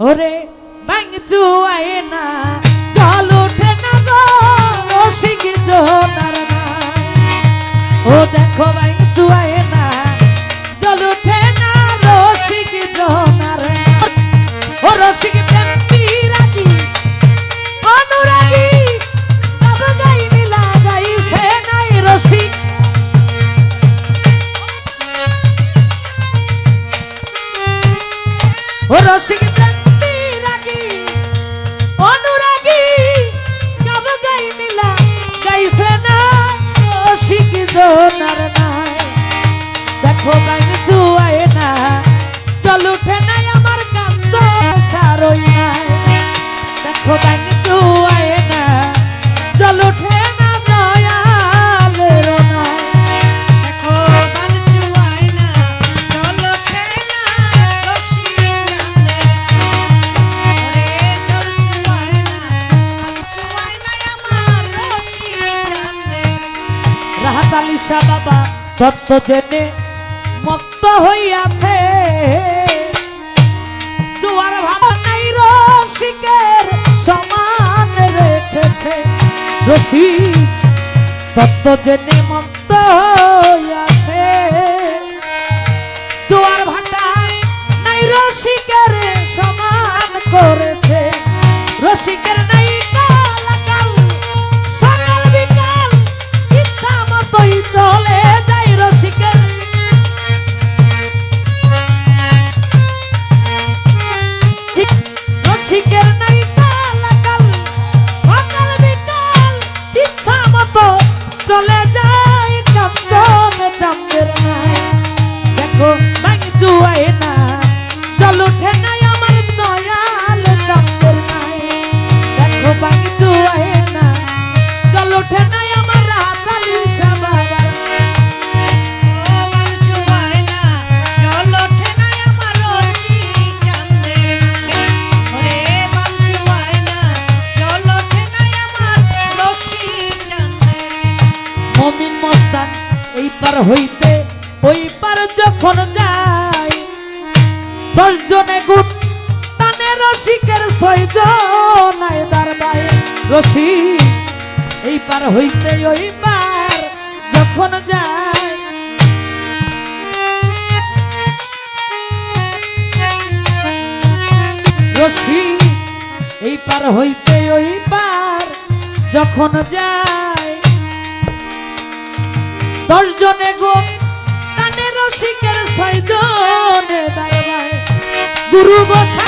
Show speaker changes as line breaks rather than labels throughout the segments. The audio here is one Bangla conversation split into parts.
ওরে বাংচু আয় না, জল উঠে না গো ও শিখি সোনার ও দেখো বাংচু আয় না মাতালি বাবা তত্ত্ব জেনে মত্ত হইয়াছে। জোয়ার ভাবা নাই রসিকের সমান রেখেছে। রসিক তত্ত্ব জেনে মত্ত চলে যায় কাপ্তা এই পার হইতে ওই পার যখন যাই, দশজনে গুণ টানে রসিকের ছয়জনায় দাঁড়ায় রসি এই পার হইতে ওই পার যখন যাই রসি এই পার হইতে ওই পার যখন যাই দশ জনে গো কানে রসিকের ছয় জনে গুরু
বসা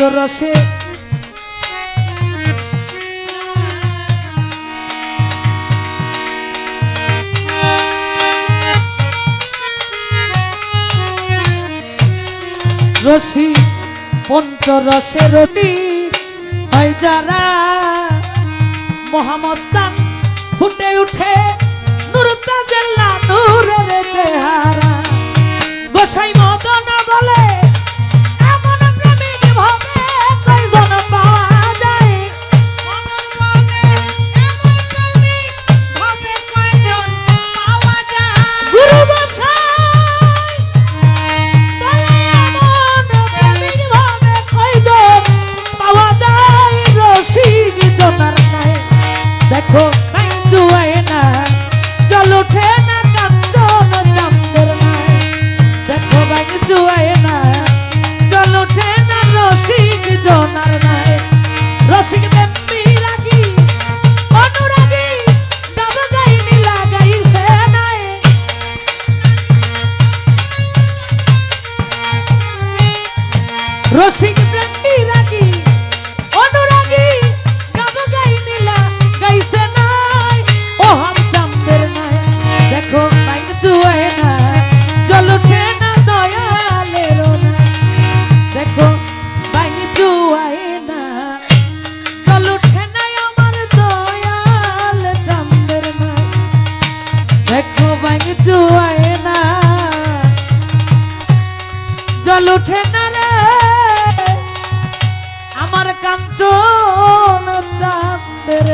রসে। রসি পঞ্চরসে রটি হয় যারা। মহামস্তান ফুটে উঠে নুরতা জেলা নূরের দেহা 어. জল উঠে না রে। আমার কাঞ্চন চাঁদের